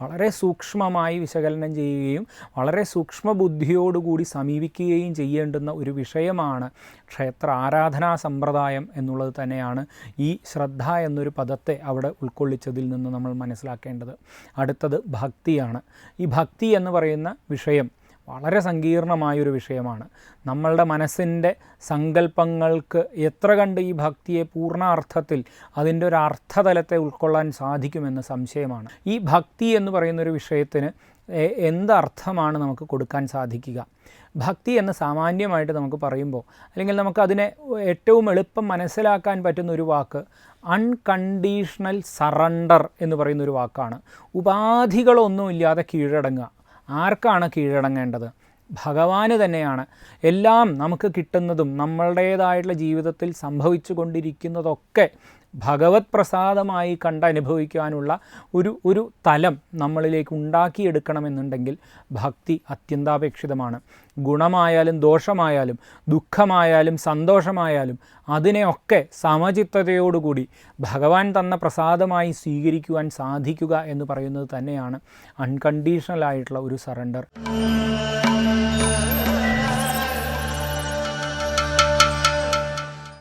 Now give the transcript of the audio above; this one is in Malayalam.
വളരെ സൂക്ഷ്മമായി വിശകലനം ചെയ്യുകയും വളരെ സൂക്ഷ്മ ബുദ്ധിയോടുകൂടി സമീപിക്കുകയും ചെയ്യേണ്ടുന്ന ഒരു വിഷയമാണ് ക്ഷേത്ര ആരാധനാ സമ്പ്രദായം എന്നുള്ളത് തന്നെയാണ് ഈ ശ്രദ്ധ എന്നൊരു പദത്തെ അവിടെ ഉൾക്കൊള്ളിച്ചതിൽ നിന്ന് നമ്മൾ മനസ്സിലാക്കേണ്ടത്. അടുത്തത് ഭക്തിയാണ്. ഈ ഭക്തി എന്ന് പറയുന്ന വിഷയം വളരെ സങ്കീർണമായൊരു വിഷയമാണ്. നമ്മളുടെ മനസ്സിന്റെ സങ്കല്പങ്ങൾക്ക് എത്ര കണ്ട് ഈ ഭക്തിയെ പൂർണ അർത്ഥത്തിൽ അതിന്റെ ഒരു അർത്ഥതലത്തെ ഉൾക്കൊള്ളാൻ സാധിക്കുമെന്ന് സംശയമാണ്. ഈ ഭക്തി എന്ന് പറയുന്നൊരു വിഷയത്തിന് എന്ത് എന്തർത്ഥമാണ് നമുക്ക് കൊടുക്കാൻ സാധിക്കുക? ഭക്തി എന്ന് സാമാന്യമായിട്ട് നമുക്ക് പറയുമ്പോൾ അല്ലെങ്കിൽ നമുക്കതിനെ ഏറ്റവും എളുപ്പം മനസ്സിലാക്കാൻ പറ്റുന്ന ഒരു വാക്ക് അൺകണ്ടീഷണൽ സറണ്ടർ എന്ന് പറയുന്ന ഒരു വാക്കാണ് ഉപാധികളൊന്നുമില്ലാതെ കീഴടങ്ങുക. ആർക്കാണ് കീഴടങ്ങേണ്ടത്? ഭഗവാന് തന്നെയാണ്. എല്ലാം നമുക്ക് കിട്ടുന്നതും നമ്മളുടേതായിട്ടുള്ള ജീവിതത്തിൽ സംഭവിച്ചു കൊണ്ടിരിക്കുന്നതൊക്കെ ഭഗവത് പ്രസാദമായി കണ്ടനുഭവിക്കാനുള്ള ഒരു ഒരു തലം നമ്മളിലേക്ക് ഉണ്ടാക്കിയെടുക്കണമെന്നുണ്ടെങ്കിൽ ഭക്തി അത്യന്താപേക്ഷിതമാണ്. ഗുണമായാലും ദോഷമായാലും ദുഃഖമായാലും സന്തോഷമായാലും അതിനെയൊക്കെ സമചിത്തതയോടുകൂടി ഭഗവാൻ തന്ന പ്രസാദമായി സ്വീകരിക്കുവാൻ സാധിക്കുക എന്ന് പറയുന്നത് തന്നെയാണ് അൺകണ്ടീഷണൽ ആയിട്ടുള്ള ഒരു സറണ്ടർ